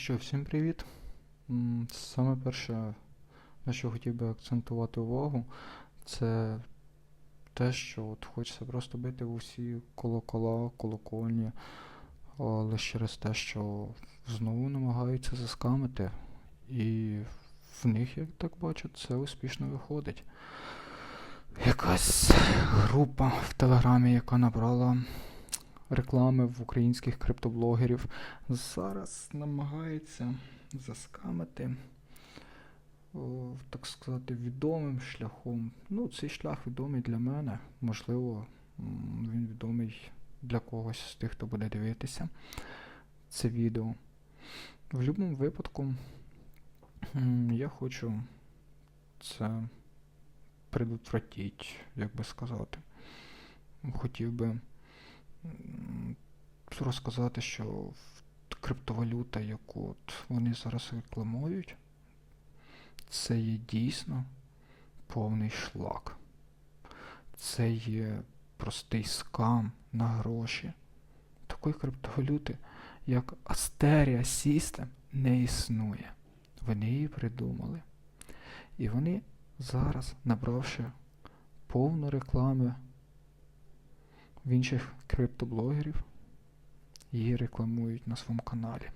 що, всім привіт. Саме перше, на що хотів би акцентувати увагу, це те, що от хочеться просто бити в усі колокола, колокольні, але через те, що знову намагаються заскамити. І в них, як так бачу, це успішно виходить. Якась група в Телеграмі, яка набрала реклами в українських криптоблогерів, зараз намагається заскамити, так сказати, відомим шляхом. Ну, цей шлях відомий для мене. Можливо, він відомий для когось з тих, хто буде дивитися це відео. В будь-якому випадку я хочу це предотвратити, як би сказати. Хотів би розказати, що криптовалюта, яку от вони зараз рекламують, це є дійсно повний шлак. Це є простий скам на гроші. Такої криптовалюти, як Asteria System, не існує. Вони її придумали. І вони зараз, набравши повну реклами в інших криптоблогерів, її рекламують на своєму каналі.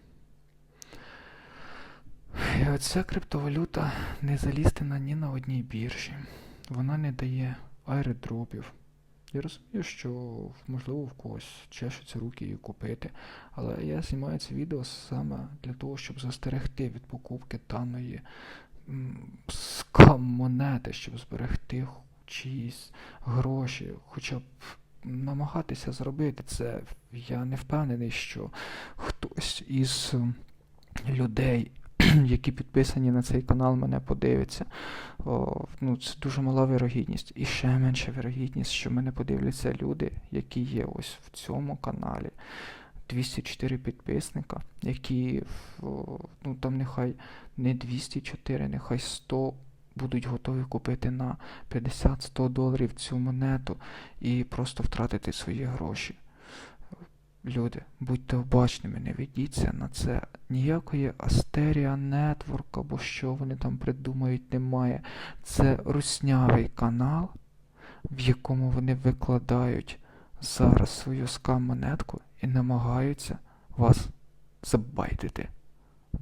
І оця криптовалюта не залістена ні на одній біржі. Вона не дає аеродропів. Я розумію, що можливо в когось чешуться руки її купити, але я знімаю це відео саме для того, щоб застерегти від покупки даної м, скам-монети, щоб зберегти чиїсь гроші, хоча б намагатися зробити це. Я не впевнений, що хтось із людей, які підписані на цей канал, мене подивиться. О, ну, це дуже мала вірогідність. І ще менша вірогідність, що мене подивляться люди, які є ось в цьому каналі. 204 підписника, які ну там нехай не 204, нехай 100 будуть готові купити на 50-100 доларів цю монету і просто втратити свої гроші. Люди, будьте обачними, не ведіться на це. Ніякої Астерія Network або що вони там придумають, немає. Це руснявий канал, в якому вони викладають зараз свою скам-монетку і намагаються вас забайтити,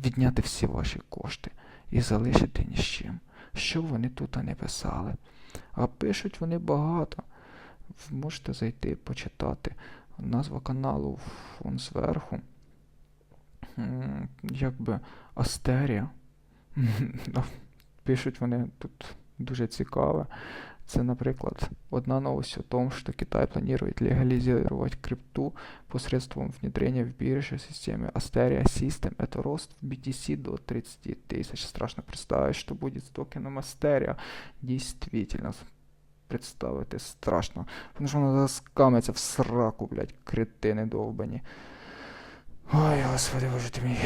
відняти всі ваші кошти і залишити ні з чим. Що вони тут не писали. А пишуть вони багато. Можете зайти почитати. Назва каналу вон зверху. Якби Астерія. Пишуть вони тут дуже цікаве. Це, наприклад, одна новость о том, что Китай планирует легализировать крипту посредством внедрения в бирже системы Asteria System. Это рост в BTC до 30 тысяч. Страшно представить, что будет с токеном Asteria. Действительно, представити страшно. Тому що вона заскамиться в сраку, блядь, кретини довбані. Ой, господи, боже ти мій.